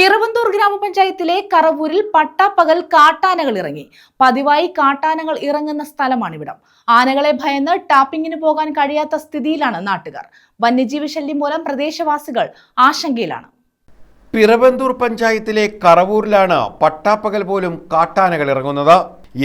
പിറവന്തൂർ ഗ്രാമപഞ്ചായത്തിലെ കറവൂരിൽ പട്ടാപ്പകൽ കാട്ടാനകൾ ഇറങ്ങി. പതിവായി കാട്ടാനകൾ ഇറങ്ങുന്ന സ്ഥലമാണിവിടം. ആനകളെ ഭയന്ന് ടാപ്പിങ്ങിന് പോകാൻ കഴിയാത്ത സ്ഥിതിയിലാണ് നാട്ടുകാർ. വന്യജീവി ശല്യം മൂലം പ്രദേശവാസികൾ ആശങ്കയിലാണ്. പിറവന്തൂർ പഞ്ചായത്തിലെ കറവൂരിലാണ് പട്ടാപ്പകൽ പോലും കാട്ടാനകൾ ഇറങ്ങുന്നത്.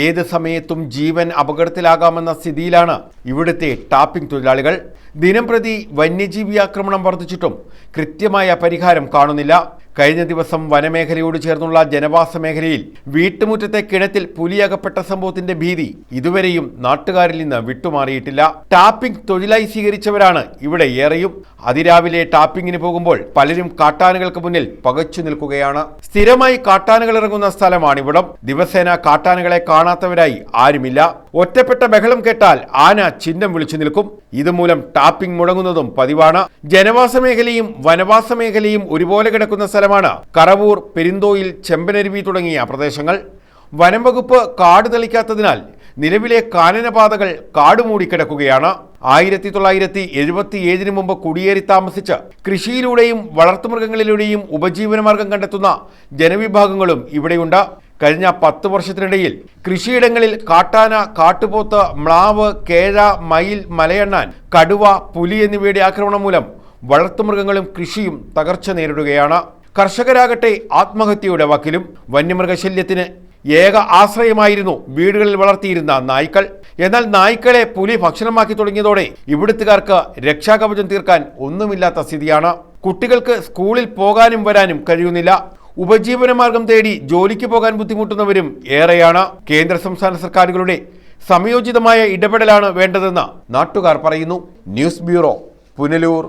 ഏത് സമയത്തും ജീവൻ അപകടത്തിലാകാമെന്ന സ്ഥിതിയിലാണ് ഇവിടുത്തെ ടാപ്പിംഗ് തൊഴിലാളികൾ. ദിനംപ്രതി വന്യജീവി ആക്രമണം വർദ്ധിച്ചിട്ടും കൃത്യമായ പരിഹാരം കാണുന്നില്ല. കഴിഞ്ഞ ദിവസം വനമേഖലയോട് ചേർന്നുള്ള ജനവാസ മേഖലയിൽ വീട്ടുമുറ്റത്തെ കിണറ്റിൽ പുലിയകപ്പെട്ട സംഭവത്തിന്റെ ഭീതി ഇതുവരെയും നാട്ടുകാരിൽ നിന്ന് വിട്ടുമാറിയിട്ടില്ല. ടാപ്പിംഗ് തൊഴിലായി സ്വീകരിച്ചവരാണ് ഇവിടെ ഏറെയും. അതിരാവിലെ ടാപ്പിങ്ങിന് പോകുമ്പോൾ പലരും കാട്ടാനകൾക്ക് മുന്നിൽ പകച്ചു നിൽക്കുകയാണ്. സ്ഥിരമായി കാട്ടാനകൾ ഇറങ്ങുന്ന സ്ഥലമാണിവിടം. ദിവസേന കാട്ടാനകളെ കാണാത്തവരായി ആരുമില്ല. ഒറ്റപ്പെട്ട ബഹളം കേട്ടാൽ ആന ചിഹ്നം വിളിച്ചു നിൽക്കും. ഇതുമൂലം ടാപ്പിംഗ് മുടങ്ങുന്നതും പതിവാണ്. ജനവാസ മേഖലയും വനവാസ മേഖലയും ഒരുപോലെ കിടക്കുന്ന സ്ഥലമാണ് കറവൂർ പെരിന്തോയിൽ ചെമ്പനരുവി തുടങ്ങിയ പ്രദേശങ്ങൾ. വനംവകുപ്പ് കാട് തെളിക്കാത്തതിനാൽ നിലവിലെ കാനനപാതകൾ കാട് മൂടിക്കിടക്കുകയാണ് ആയിരത്തി തൊള്ളായിരത്തി എഴുപത്തി ഏഴിന് മുമ്പ് കുടിയേറി താമസിച്ച് കൃഷിയിലൂടെയും വളർത്തുമൃഗങ്ങളിലൂടെയും ഉപജീവനമാർഗം കണ്ടെത്തുന്ന ജനവിഭാഗങ്ങളും ഇവിടെയുണ്ട്. കഴിഞ്ഞ പത്ത് വർഷത്തിനിടയിൽ കൃഷിയിടങ്ങളിൽ കാട്ടാന കാട്ടുപോത്ത് മ്ലാവ് കേഴ മയിൽ മലയണ്ണാൻ കടുവ പുലി എന്നിവയുടെ ആക്രമണം മൂലം വളർത്തുമൃഗങ്ങളും കൃഷിയും തകർച്ച നേരിടുകയാണ്. കർഷകരാകട്ടെ ആത്മഹത്യയുടെ വക്കിലും വന്യമൃഗശല്യത്തിന് ഏക ആശ്രയമായിരുന്നു വീടുകളിൽ വളർത്തിയിരുന്ന നായ്ക്കൾ. എന്നാൽ നായ്ക്കളെ പുലി ഭക്ഷണമാക്കി തുടങ്ങിയതോടെ ഇവിടുത്തുകാർക്ക് രക്ഷാകവചം തീർക്കാൻ ഒന്നുമില്ലാത്ത സ്ഥിതിയാണ്. കുട്ടികൾക്ക് സ്കൂളിൽ പോകാനും വരാനും കഴിയുന്നില്ല. ഉപജീവനമാർഗം തേടി ജോലിക്ക് പോകാൻ ബുദ്ധിമുട്ടുന്നവരും ഏറെയാണ്. കേന്ദ്ര സംസ്ഥാന സർക്കാരുകളുടെ സംയോജിതമായ ഇടപെടലാണ് വേണ്ടതെന്ന് നാട്ടുകാർ പറയുന്നു. News bureau Punalur.